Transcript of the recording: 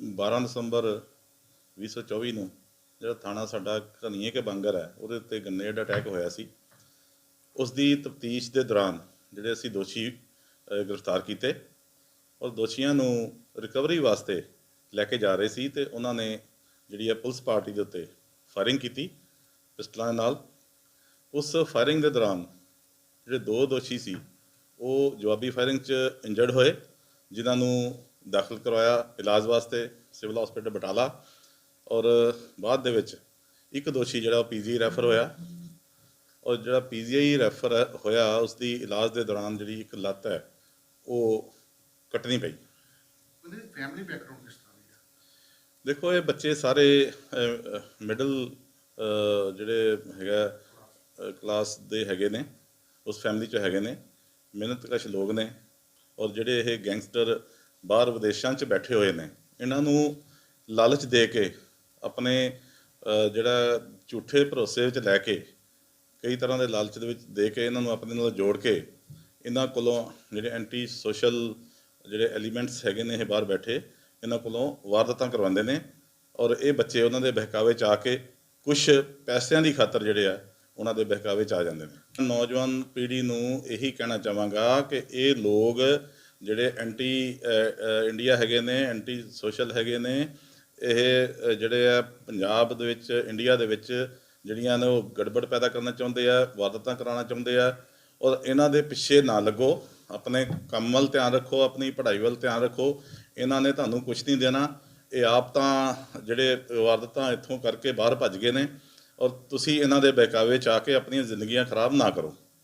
12 ਦਸੰਬਰ 2024 ਨੂੰ ਜਿਹੜਾ ਥਾਣਾ ਸਾਡਾ ਘਨੀਏ ਕੇ ਬੰਗਰ ਹੈ, ਉਹਦੇ ਉੱਤੇ ਗ੍ਰਨੇਡ ਅਟੈਕ ਹੋਇਆ ਸੀ। ਉਸ ਦੀ ਤਫਤੀਸ਼ ਦੇ ਦੌਰਾਨ ਜਿਹੜੇ ਅਸੀਂ ਦੋਸ਼ੀ ਗ੍ਰਿਫਤਾਰ ਕੀਤੇ ਔਰ ਦੋਸ਼ੀਆਂ ਨੂੰ ਰਿਕਵਰੀ ਵਾਸਤੇ ਲੈ ਕੇ ਜਾ ਰਹੇ ਸੀ ਤੇ ਉਹਨਾਂ ਨੇ ਜਿਹੜੀ ਹੈ ਪੁਲਿਸ ਪਾਰਟੀ ਦੇ ਉੱਤੇ ਫਾਇਰਿੰਗ ਕੀਤੀ ਪਿਸਟਲਾਂ ਨਾਲ। ਉਸ ਫਾਇਰਿੰਗ ਦੇ ਦੌਰਾਨ ਜਿਹੜੇ ਦੋ ਦੋਸ਼ੀ ਸੀ, ਉਹ ਜਵਾਬੀ ਫਾਇਰਿੰਗ 'ਚ ਇੰਜਰਡ ਹੋਏ, ਜਿਨ੍ਹਾਂ ਨੂੰ ਦਾਖਲ ਕਰਵਾਇਆ ਇਲਾਜ ਵਾਸਤੇ ਸਿਵਲ ਹਸਪੀਟਲ ਬਟਾਲਾ ਔਰ ਬਾਅਦ ਦੇ ਵਿੱਚ ਇੱਕ ਦੋਸ਼ੀ ਜਿਹੜਾ ਪੀਜੀ ਰੈਫਰ ਹੋਇਆ ਔਰ ਜਿਹੜਾ ਪੀਜੀਆਈ ਰੈਫਰ ਹੋਇਆ ਉਸ ਦੀ ਇਲਾਜ ਦੇ ਦੌਰਾਨ ਜਿਹੜੀ ਇੱਕ ਲੱਤ ਹੈ ਉਹ ਕੱਟਣੀ ਪਈ। ਉਹਦੀ ਫੈਮਿਲੀ ਬੈਕਗ੍ਰਾਉਂਡ ਕਿਸ ਤਰ੍ਹਾਂ ਦੀ ਹੈ? ਦੇਖੋ ਇਹ ਬੱਚੇ ਸਾਰੇ ਮਿਡਲ ਜਿਹੜੇ ਹੈਗਾ ਕਲਾਸ ਦੇ ਹੈਗੇ ਨੇ ਉਸ ਫੈਮਿਲੀ ਚ ਹੈਗੇ ਨੇ ਮਿਹਨਤਕਸ਼ ਲੋਕ ਨੇ ਔਰ ਜਿਹੜੇ ਇਹ ਗੈਂਗਸਟਰ ਬਾਹਰ ਵਿਦੇਸ਼ਾਂ 'ਚ ਬੈਠੇ ਹੋਏ ਨੇ। ਇਹਨਾਂ ਨੂੰ ਲਾਲਚ ਦੇ ਕੇ, ਆਪਣੇ ਜਿਹੜਾ ਝੂਠੇ ਭਰੋਸੇ ਵਿੱਚ ਲੈ ਕੇ, ਕਈ ਤਰ੍ਹਾਂ ਦੇ ਲਾਲਚ ਦੇ ਵਿੱਚ ਦੇ ਕੇ ਇਹਨਾਂ ਨੂੰ ਆਪਣੇ ਨਾਲ ਜੋੜ ਕੇ, ਇਹਨਾਂ ਕੋਲੋਂ ਜਿਹੜੇ ਐਂਟੀ ਸੋਸ਼ਲ ਜਿਹੜੇ ਐਲੀਮੈਂਟਸ ਹੈਗੇ ਨੇ ਇਹ ਬਾਹਰ ਬੈਠੇ, ਇਹਨਾਂ ਕੋਲੋਂ ਵਾਰਦਾਤਾਂ ਕਰਵਾਉਂਦੇ ਨੇ ਔਰ ਇਹ ਬੱਚੇ ਉਹਨਾਂ ਦੇ ਬਹਿਕਾਵੇ ਚ ਆ ਕੇ ਕੁਝ ਪੈਸਿਆਂ ਦੀ ਖਾਤਰ ਜਿਹੜੇ ਆ, ਉਹਨਾਂ ਦੇ ਬਹਿਕਾਵੇ ਚ ਆ ਜਾਂਦੇ ਨੇ। ਨੌਜਵਾਨ ਪੀੜ੍ਹੀ ਨੂੰ ਇਹੀ ਕਹਿਣਾ ਚਾਹਾਂਗਾ ਕਿ ਇਹ ਲੋਕ ਜਿਹੜੇ ਐਂਟੀ ਇੰਡੀਆ ਹੈਗੇ ਨੇ ਐਂਟੀ ਸੋਸ਼ਲ ਹੈਗੇ ਨੇ, ਇਹ ਜਿਹੜੇ ਆ ਪੰਜਾਬ ਦੇ ਵਿੱਚ ਇੰਡੀਆ ਦੇ ਵਿੱਚ ਜਿਹੜੀਆਂ ਨੇ ਉਹ ਗੜਬੜ ਪੈਦਾ ਕਰਨਾ ਚਾਹੁੰਦੇ ਆ, ਵਾਰਦਾਤਾਂ ਕਰਾਉਣਾ ਚਾਹੁੰਦੇ ਆ, ਔਰ ਇਹਨਾਂ ਦੇ ਪਿੱਛੇ ਨਾ ਲੱਗੋ, ਆਪਣੇ ਕੰਮ ਵੱਲ ਧਿਆਨ ਰੱਖੋ, ਆਪਣੀ ਪੜ੍ਹਾਈ ਵੱਲ ਧਿਆਨ ਰੱਖੋ, ਇਹਨਾਂ ਨੇ ਤੁਹਾਨੂੰ ਕੁਝ ਨਹੀਂ ਦੇਣਾ, ਇਹ ਆਪ ਤਾਂ ਜਿਹੜੇ ਵਾਰਦਾਤਾਂ ਇੱਥੋਂ ਕਰਕੇ ਬਾਹਰ ਭੱਜ ਗਏ ਨੇ, ਔਰ ਤੁਸੀਂ ਇਹਨਾਂ ਦੇ ਬਹਿਕਾਵੇ ਚ ਆ ਕੇ ਆਪਣੀਆਂ ਜ਼ਿੰਦਗੀਆਂ ਖਰਾਬ ਨਾ ਕਰੋ।